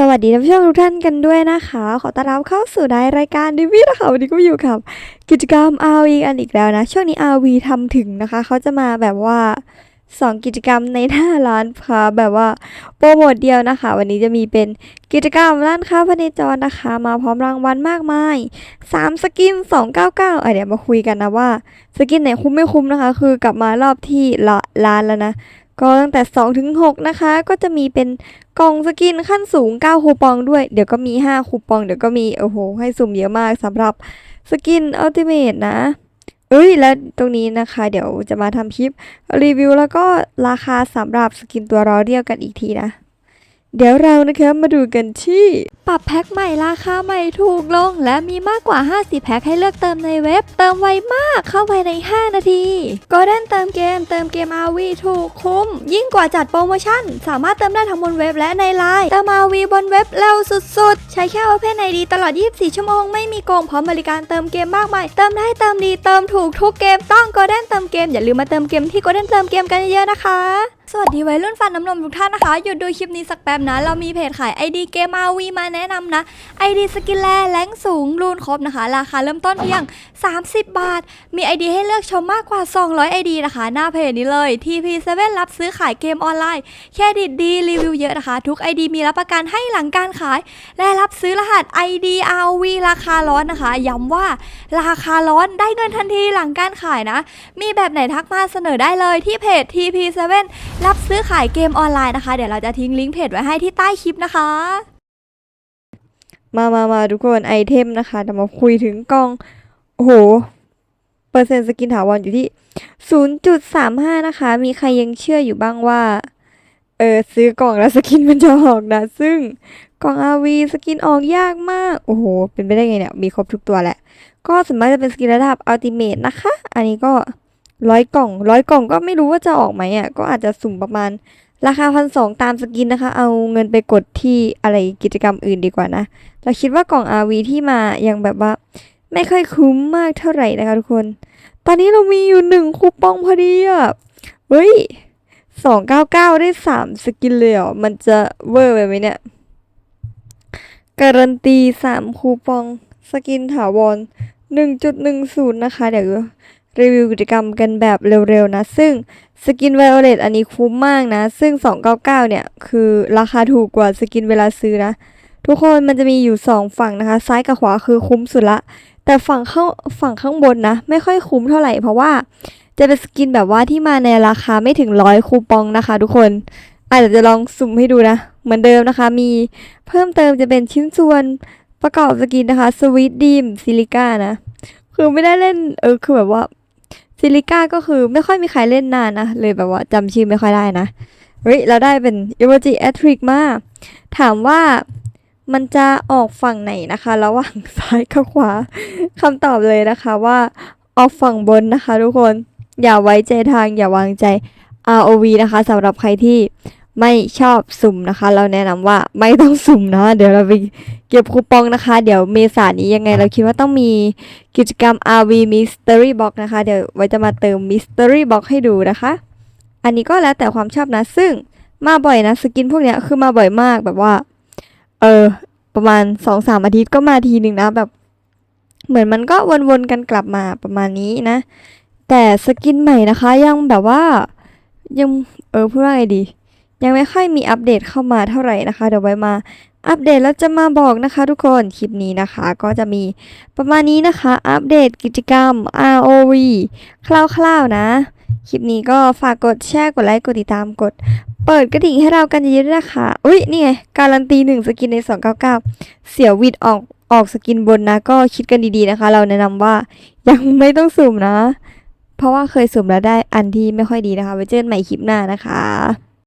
สวัสดีท่านผู้ชมทุกท่านกันด้วยนะคะ ขอต้อนรับเข้าสู่ในรายการดิวินะคะวันนี้ก็อยู่กับกิจกรรม RV อันอีกแล้วนะ ช่วงนี้ RV ทำถึงนะคะ เขาจะมาแบบว่า 2 กิจกรรมในหน้าร้านค้าแบบว่าโปรโมทเดียวนะคะ วันนี้จะมีเป็นกิจกรรมร้านค้าพเนจรนะคะ มาพร้อมรางวัลมากมาย 3 สกิน 299เอะเดี๋ยวมาคุยกันนะว่า สกินไหนคุ้มไม่คุ้มนะคะ คือกลับมารอบที่ละร้านแล้วนะ ก็ตั้งแต่ 2 ถึง 6 นะคะ ก็จะมีเป็นกล่องสกินขั้นสูง 9 คูปองด้วย เดี๋ยวก็มี 5 คูปอง เดี๋ยวก็มี โอ้โห ให้สุ่มเยอะมากสำหรับสกินอัลติเมทนะ เอ้ยแล้วตรงนี้นะคะเดี๋ยวจะมาทำคลิปรีวิวแล้วก็ราคาสำหรับสกินตัวรอเรียวกันอีกทีนะ เดี๋ยวเรานะคะมาดูกันที่ ปรับแพ็คใหม่ราคาใหม่ถูกลง และมีมากกว่า 50 แพ็คให้เลือกเติมในเว็บ เติมไวมากเข้าไปใน 5 นาทีก็เด้นเติมเกม เติมเกม RV ถูกคุ้ม ยิ่งกว่าจัดโปรโมชั่น สามารถเติมได้ทั้งบนเว็บและในไลน์เติม RV บนเว็บเร็วสุดๆ ใช้แค่ Open ID ตลอด 24 ชั่วโมงไม่มีโกงพร้อมบริการเติมเกมมากมายเติมได้เติมดีเติมถูกทุกเกมต้องก็เด้นเติมเกมอย่าลืมมาเติมเกมที่ก็เด้นเติมเกมกันเยอะๆนะคะ สวัสดีวัยรุ่นฟันน้ำนมทุกท่านนะคะ หยุดดูคลิปนี้สักแป๊บนะ เรามีเพจขาย ID เกม RV มาแนะนำนะ ID สกินแลแรงสูงรูนครบนะคะ ราคาเริ่มต้นเพียง 30 บาท มี ID ให้เลือกชมมากกว่า 200 ID นะคะ หน้าเพจนี้เลย TP7 รับซื้อขายเกมออนไลน์ เครดิตดีรีวิวเยอะนะคะ ทุก ID มีรับประกันให้หลังการขาย และรับซื้อรหัส ID RV ราคาร้อนนะคะ ย้ำว่าราคาร้อนได้เงินทันทีหลังการขายนะ มีแบบไหนทักมาเสนอได้เลยที่เพจ TP7 รับซื้อขายเกมออนไลน์นะคะ เดี๋ยวเราจะทิ้งลิงก์เพจไว้ให้ที่ใต้คลิปนะคะ มามามาทุกคนไอเทมนะคะเดี๋ยวมาคุยถึงกล้อง โอ้โห เปอร์เซ็นต์สกินถาวรอยู่ที่ 0.35 นะคะ มีใครยังเชื่ออยู่บ้างว่า เออซื้อกล่องแล้วสกินมันจะออกนะ ซึ่งกล่อง RV สกินออกยากมาก โอ้โห เป็นไปได้ไงเนี่ย มีครบทุกตัวแหละ ก็ส่วนมากจะเป็นสกินระดับอัลติเม e นะคะ อันนี้ก็ ร้อยกล่องร้อยกล่องก็ไม่รู้ว่าจะออกไหมอะก็อาจจะสุ่มประมาณ ราคาพันสองตามสกินนะคะ เอาเงินไปกดที่อะไรกิจกรรมอื่นดีกว่านะเราคิดว่ากล่อง RV ที่มายังแบบว่า ไม่ค่อยคุ้มมากเท่าไหร่นะคะทุกคน ตอนนี้เรามีอยู่หนึ่งคูปองพอดีอะเฮ้ยสองเก้าเก้าได้สามสกินเลยเหรอมันจะเวอร์ไปไหมเนี่ยการันตีสามคูปองสกินถาวรหนึ่งจุดหนึ่งศูนย์นะคะ เดี๋ยว รีวิวกิจกรรมกันแบบเร็วๆนะ ซึ่งสกินไวโอเลตอันนี้คุ้มมากนะ ซึ่ง 299 เนี่ย คือราคาถูกกว่าสกินเวลาซื้อนะ ทุกคนมันจะมีอยู่ 2 ฝั่งนะคะ ซ้ายกับขวาคือคุ้มสุดละ แต่ฝั่งข้างฝั่งข้างบนนะ ไม่ค่อยคุ้มเท่าไหร่เพราะว่าจะเป็นสกินแบบว่าที่มาในราคาไม่ถึงร้อยคูปองนะคะ ทุกคนอาจจะลองสุ่มให้ดูนะ เหมือนเดิมนะคะ มีเพิ่มเติมจะเป็นชิ้นส่วนประกอบสกินนะคะสวีทดีมซิลิก้านะ คือไม่ได้เล่นเออคือแบบว่า ซิลิก้าก็คือไม่ค่อยมีใครเล่นนานนะ เลยแบบว่าจำชื่อไม่ค่อยได้นะเฮ้ยเราได้เป็นอิโมจิแอทริกมาถามว่ามันจะออกฝั่งไหนนะคะ ระหว่างซ้ายกับขวาคำตอบเลยนะคะว่าออกฝั่งบนนะคะ ทุกคนอย่าไว้ใจทางอย่าวางใจ ROV นะคะสำหรับใครที่ ไม่ชอบสุ่มนะคะ เราแนะนำว่าไม่ต้องสุ่มนะ เดี๋ยวเราไปเก็บคูปองนะคะ เดี๋ยวเมษานนี้ยังไงเราคิดว่าต้องมีกิจกรรม RV Mystery Box นะคะ เดี๋ยวไว้จะมาเติม Mystery Box ให้ดูนะคะ อันนี้ก็แล้วแต่ความชอบนะ ซึ่งมาบ่อยนะสกินพวกเนี้ยคือมาบ่อยมากแบบว่า เออประมาณสองสามอาทิตย์ก็มาทีหนึ่งนะแบบ เหมือนมันก็วนๆกันกลับมาประมาณนี้นะ แต่สกินใหม่นะคะยังแบบว่ายังเออพูดว่าไงดี ยังไม่ค่อยมีอัปเดตเข้ามาเท่าไหร่นะคะ เดี๋ยวไว้มาอัปเดตแล้วจะมาบอกนะคะทุกคนคลิปนี้นะคะ ก็จะมีประมาณนี้นะคะ อัปเดตกิจกรรม ROV คร่าวๆนะ คลิปนี้ก็ฝากกดแชร์กดไลค์กดติดตามกด เปิดกระดิ่งให้เรากันเยอะๆนะคะ อุ้ยนี่ไง การันตีหนึ่งสกินใน 299 เสียววิดออกออกสกินบนนะ ก็คิดกันดีๆนะคะ เราแนะนำว่ายังไม่ต้องสุ่มนะ เพราะว่าเคยสุ่มแล้วได้อันที่ไม่ค่อยดีนะคะไว้เจอกันใหม่คลิปหน้านะคะ